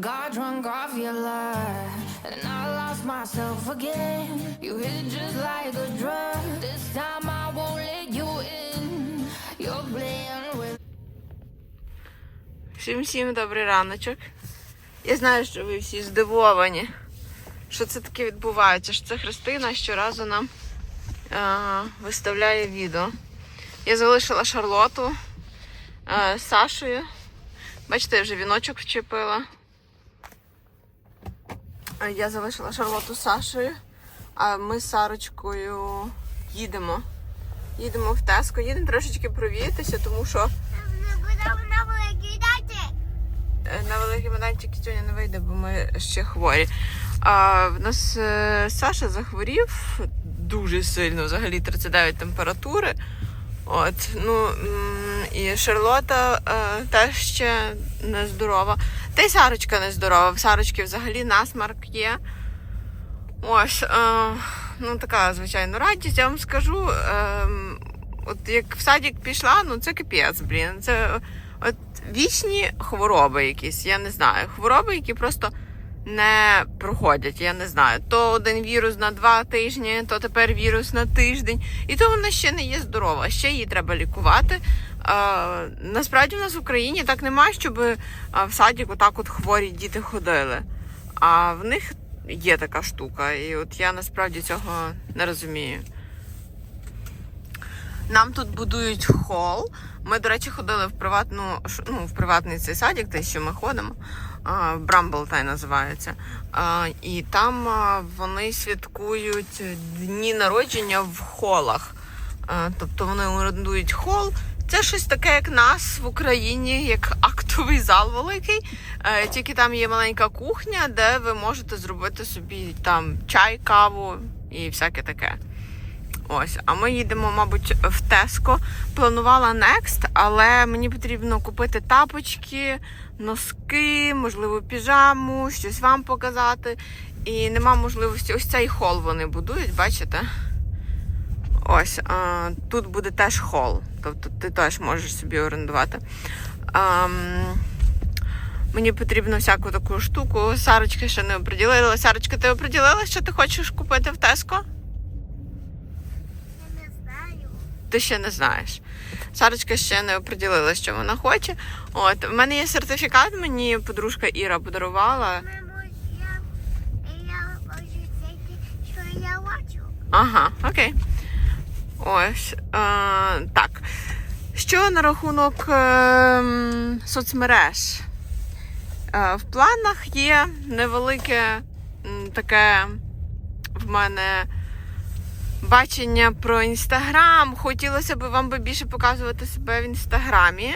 Got drunk off your lie, and I lost myself again. You hit just like a drug. This time I won't let you in. You're playing with. Всім всім добрий раночок. Я знаю, що ви всі здивовані, що це таке відбувається. Що це Христина щоразу нам е, виставляє відео. Я залишила Шарлоту е, Сашою. Бачите, я вже віночок вчепила. Е, Я залишила Шарлоту з Сашою, а ми з Сарочкою їдемо. Їдемо в Теско, їдемо трошечки провіятися, тому що Е, На великий майданчик сьогодні не вийде, бо ми ще хворі. А в нас е, Саша захворів дуже сильно, взагалі 39 температури. От, ну і Шарлота теж ще не здорова. Та й Сарочка нездорова. В Сарочки взагалі насмарк є. Ось, е, ну така, звичайно, радість. Я вам скажу. Е, от як в садик пішла, ну це капець, блін. Це от вічні хвороби якісь, я не знаю. Хвороби, які просто не проходять, я не знаю. То один вірус на два тижні, то тепер вірус на тиждень. І то вона ще не є здорова, ще її треба лікувати. А, насправді в нас в Україні так немає, щоб в садик отак от хворі діти ходили. А в них є така штука. І от я насправді цього не розумію. Нам тут будують хол. Ми, до речі, ходили в приватну, ну, в приватний цей садик, те, що ми ходимо. Брамблтай називається. І там вони святкують дні народження в холах. Тобто вони орендують хол. Це щось таке, як нас в Україні, як актовий зал великий. Е, Тільки там є маленька кухня, де ви можете зробити собі там чай, каву і всяке таке. Ось, а ми їдемо, мабуть, в Теско. Планувала Next, але мені потрібно купити тапочки, носки, можливо, піжаму, щось вам показати. І нема можливості. Ось цей хол вони будують, бачите? Ось, а, тут буде теж хол. Тобто ти теж можеш собі орендувати. Ам, мені потрібно всяку таку штуку. Сарочка ще не оприділила. Сарочка, ти оприділила, що ти хочеш купити в Теско? Ти ще не знаєш. Сарочка ще не оприділила, що вона хоче. От, в мене є сертифікат, мені подружка Іра подарувала. Ага, окей. Ось. Е, так. Що на рахунок е, соцмереж? Е, в планах є невелике таке в мене бачення про інстаграм. Хотілося б вам би більше показувати себе в інстаграмі.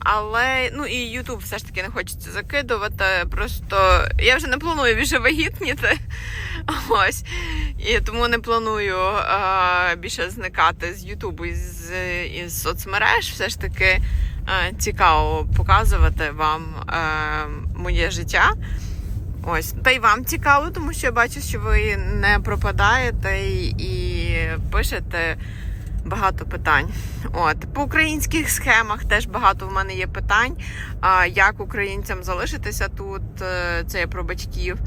Але ну і Ютуб все ж таки не хочеться закидувати. Просто я вже не планую більше вагітніти. Ось. І тому не планую е, більше зникати з Ютубу і з із соцмереж. Все ж таки е, цікаво показувати вам е, моє життя. Ось, та й вам цікаво, тому що я бачу, що ви не пропадаєте і, пишете багато питань. От по українських схемах теж багато в мене є питань. Як українцям залишитися тут? Е, Це про батьків.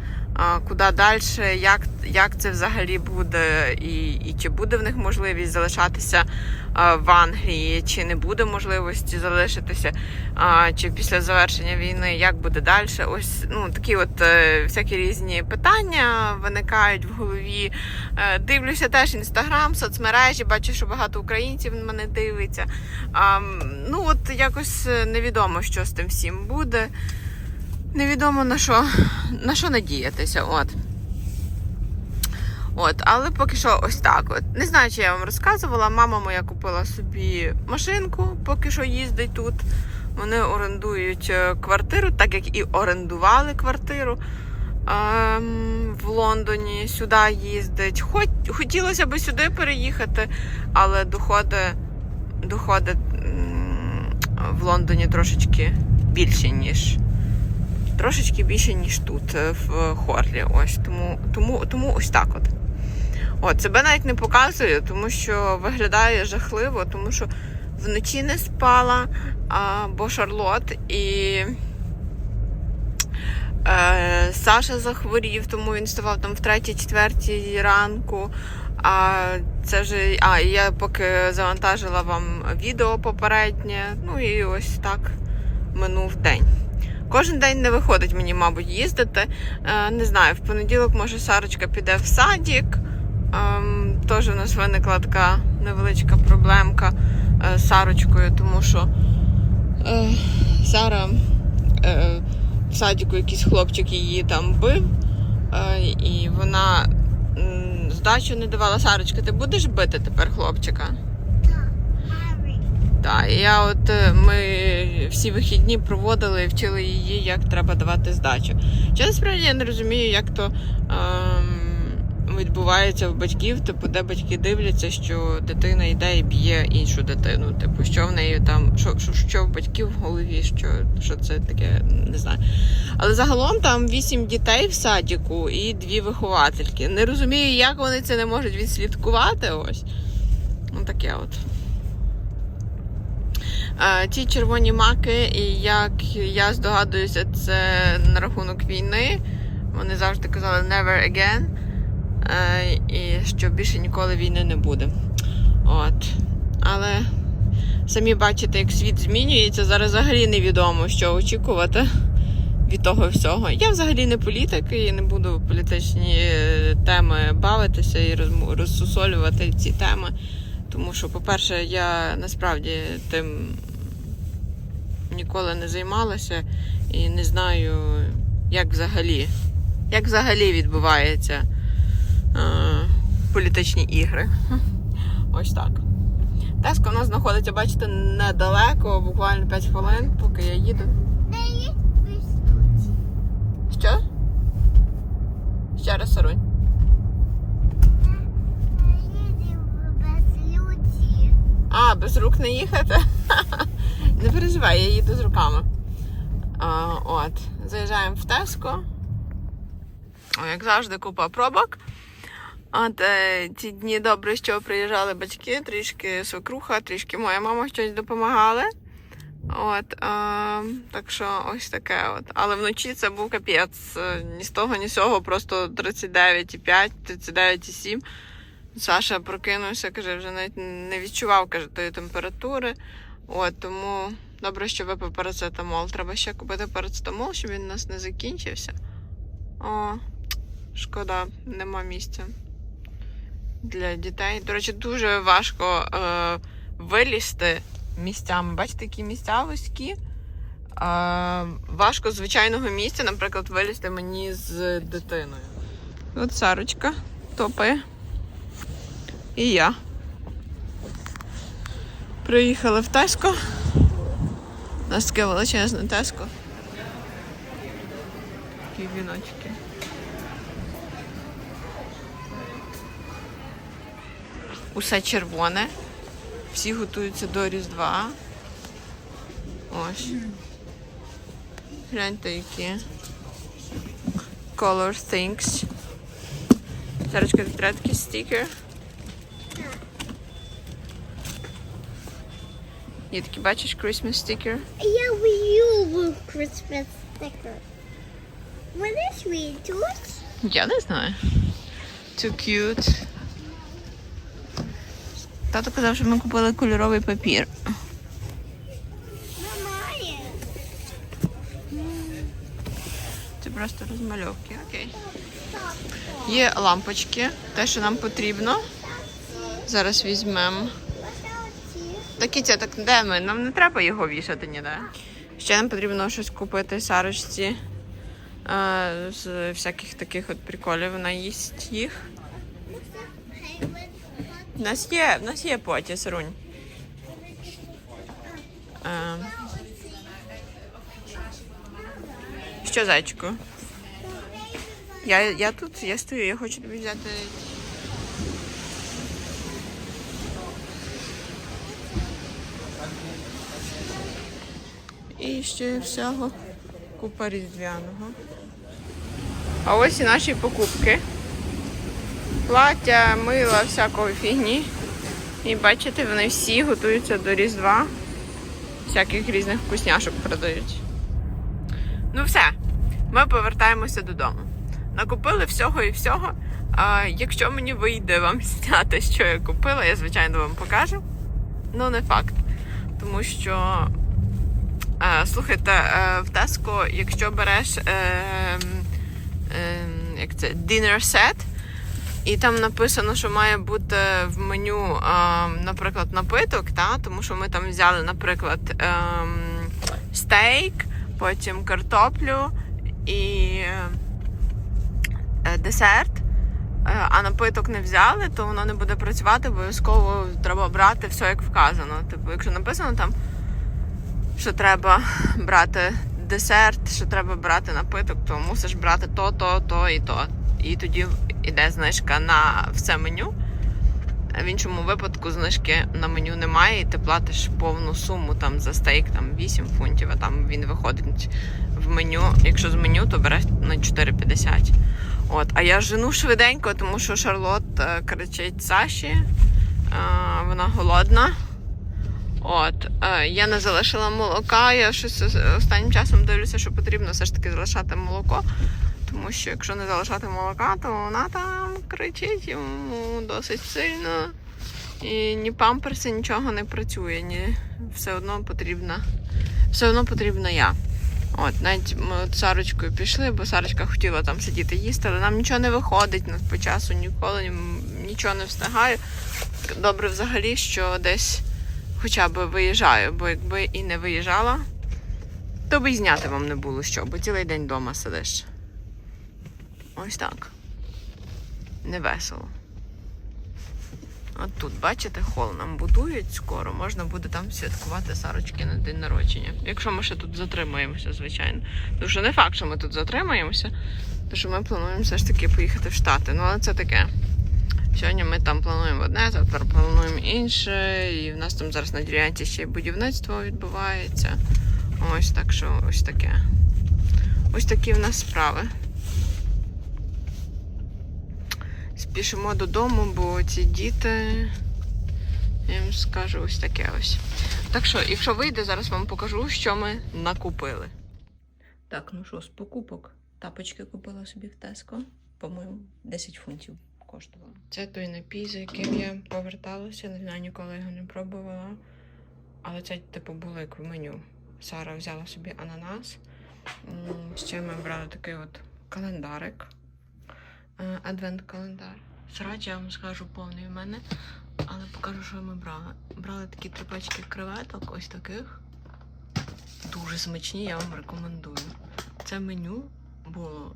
Куди далі? Як, як це взагалі буде? І, і чи буде в них можливість залишатися в Англії, чи не буде можливості залишитися? Чи після завершення війни як буде далі? Ось ну такі от е, всякі різні питання виникають в голові. Е, дивлюся теж інстаграм, соцмережі, бачу, що багато українців мене дивиться. Ну от якось е, невідомо, що з тим всім буде. Невідомо на що, на що надіятися. От. От, але поки що ось так. От. Не знаю, чи я вам розказувала. Мама моя купила собі машинку, поки що їздить тут. Вони орендують е, квартиру, так як і орендували квартиру ем, в Лондоні. Сюди їздить. Хоч, хотілося б сюди переїхати, але доходи, доходи в Лондоні трошечки більші, ніж. Трошечки більше, ніж тут, е, в Хорлі. Ось тому, тому, тому ось так от. От, себе навіть не показую, тому що виглядає жахливо, тому що вночі не спала, а, бо Шарлот і Е, Саша захворів, тому він ставав там в 3-4 ранку. А це вже. А, я поки завантажила вам відео попереднє. Ну і ось так минув день. Кожен день не виходить мені, мабуть, їздити. Е, не знаю, в понеділок, може, Сарочка піде в садік. Ем, Теж у нас виникла така невеличка проблемка е, з Сарочкою, тому що е, Сара в садіку якийсь хлопчик її там бив, і вона здачу не давала. Сарочка, ти будеш бити тепер хлопчика? Так, я от е, ми всі вихідні проводили і вчили її, як треба давати здачу. Чи насправді я не розумію, як то ем, відбувається в батьків, типу, де батьки дивляться, що дитина йде і б'є іншу дитину. Типу, що в неї там, що, що, що в батьків в голові, що, що це таке, не знаю. Але загалом там вісім дітей в садіку і дві виховательки. Не розумію, як вони це не можуть відслідкувати. Ось. Ну таке от. Ті червоні маки, і як я здогадуюся, це на рахунок війни. Вони завжди казали never again. Е, І що більше ніколи війни не буде. От. Але самі бачите, як світ змінюється. Зараз взагалі невідомо, що очікувати від того всього. Я взагалі не політик і не буду в політичні е, теми бавитися і розсусолювати ці теми. Тому що, по-перше, я насправді тим ніколи не займалася і не знаю, як взагалі, як взагалі відбуваються е, політичні ігри. Ось так. Теска у нас знаходиться, бачите, недалеко, буквально 5 хвилин, поки я їду. Де є? Що? Ще раз Сарунь. Без рук не їхати? Не переживай, я їду з руками. А, от, заїжджаємо в Теско. О, як завжди, купа пробок. От е, ці дні добре, що приїжджали батьки, трішки свекруха, трішки моя мама щось допомагали. От, е, так що ось таке от. Але вночі це був капець. Е, Ні з того, ні з цього, просто 39,5, 39,7. Саша прокинувся, каже, вже навіть не відчував каже, тої температури. От, тому добре, що випив парацетамол. Треба ще купити парацетамол, щоб він у нас не закінчився. О, шкода, нема місця для дітей. До речі, дуже важко е, вилізти місцями. Бачите, які місця вузькі. Е, важко звичайного місця, наприклад, вилізти мені з дитиною. От Сарочка топає. І я. Приїхали в Теско. У нас таке величезне Теско. Такі віночки. Усе червоне. Всі готуються до Різдва. Ось. Гляньте, які. Color things. Зараз треба такий стікер. Є такі, бачиш, Christmas sticker. Я люблю Christmas sticker. Будеш відчути? Я не знаю. Too cute. Тато казав, що ми купили кольоровий папір. Немає. Це просто розмальовки, окей. Є лампочки, те, що нам потрібно. Зараз візьмемо. Такі це так де ми? Нам не треба його вішати ніде. Ще нам потрібно щось купити Сарочці е, з всяких таких от приколів. Вона їсть їх. У нас є, в нас є поті, Сарунь. Е, що, зайчику? Я, я тут, я стою, я хочу тобі взяти. І всього купа різдвяного. А ось і наші покупки. Плаття, мила, всякої фігні. І бачите, вони всі готуються до Різдва. Всяких різних вкусняшок продають. Ну все. ми повертаємося додому. Накупили всього і всього. А, якщо мені вийде вам зняти, що я купила, я звичайно вам покажу. Ну, не факт. Тому що, слухайте, в Tesco, якщо береш е, е, як це, dinner set, і там написано, що має бути в меню, е, наприклад, напиток, та? тому що ми там взяли, наприклад, стейк, потім картоплю і десерт. А напиток не взяли, то воно не буде працювати, обов'язково треба брати все як вказано. Типу, якщо написано там, що треба брати десерт, що треба брати напиток, то мусиш брати то, то, то і то. І тоді йде знижка на все меню. В іншому випадку знижки на меню немає, і ти платиш повну суму там за стейк там 8 фунтів, а там він виходить в меню. Якщо з меню, то береш на 4,50. От, а я жену швиденько, тому що Шарлот е, кричить Саші. Е, вона голодна. От, е, я не залишила молока. Я щось останнім часом дивлюся, що потрібно все ж таки залишати молоко. Тому що якщо не залишати молока, то вона там кричить йому досить сильно. І ні памперси, нічого не працює. Ні, все одно потрібна. Все одно потрібна я. От, навіть ми от Сарочкою пішли, бо Сарочка хотіла там сидіти їсти, але нам нічого не виходить на по часу, ніколи нічого не встигаю. Добре взагалі, що десь хоча б виїжджаю, бо якби і не виїжджала, то би і зняти вам не було що, бо цілий день вдома сидиш. Ось так. Не весело. От тут, бачите, хол нам будують скоро. Можна буде там святкувати Сарочки на день народження. Якщо ми ще тут затримаємося, звичайно. Тому що не факт, що ми тут затримаємося, тому що ми плануємо все ж таки поїхати в Штати. Ну, але це таке. Сьогодні ми там плануємо одне, завтра плануємо інше. І в нас там зараз на ділянці ще й будівництво відбувається. Ось так що ось таке. Ось такі в нас справи. Спішимо додому, бо ці діти, я їм скажу ось таке ось. Так що, якщо вийде, зараз вам покажу, що ми накупили. Так, ну що, з покупок. Тапочки купила собі в Теско. По-моєму, 10 фунтів коштувало. Це той напій, за яким я поверталася. Не знаю, ніколи його не пробувала. Але це, типу, було як в меню. Сара взяла собі ананас. Ще ми брали такий от календарик. Е, Адвент-календар. Срач, я вам скажу повний в мене, але покажу, що ми брали. Брали такі три пачки креветок, ось таких. Дуже смачні, я вам рекомендую. Це меню було.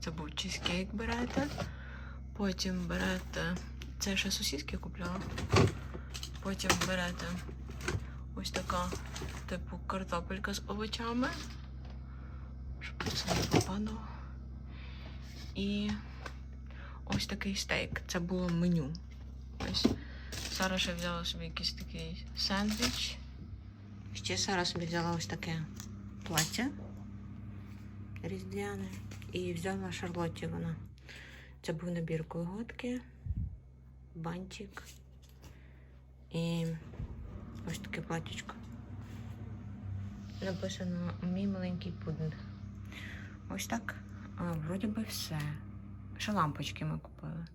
Це був чизкейк берете. Потім берете. Це ще сусідки купляла. Потім берете ось така, типу, картопелька з овочами. Щоб це не попадало. І ось такий стейк. Це було меню. Ось Сара ще взяла собі якийсь такий сендвіч. Ще Сара собі взяла ось таке плаття різдвяне. І взяла Шарлотті вона. Це був набір колготки, бантик і ось таке платічко. Написано мій маленький пудинг. Ось так. Вроді би все. Ще лампочки ми купили.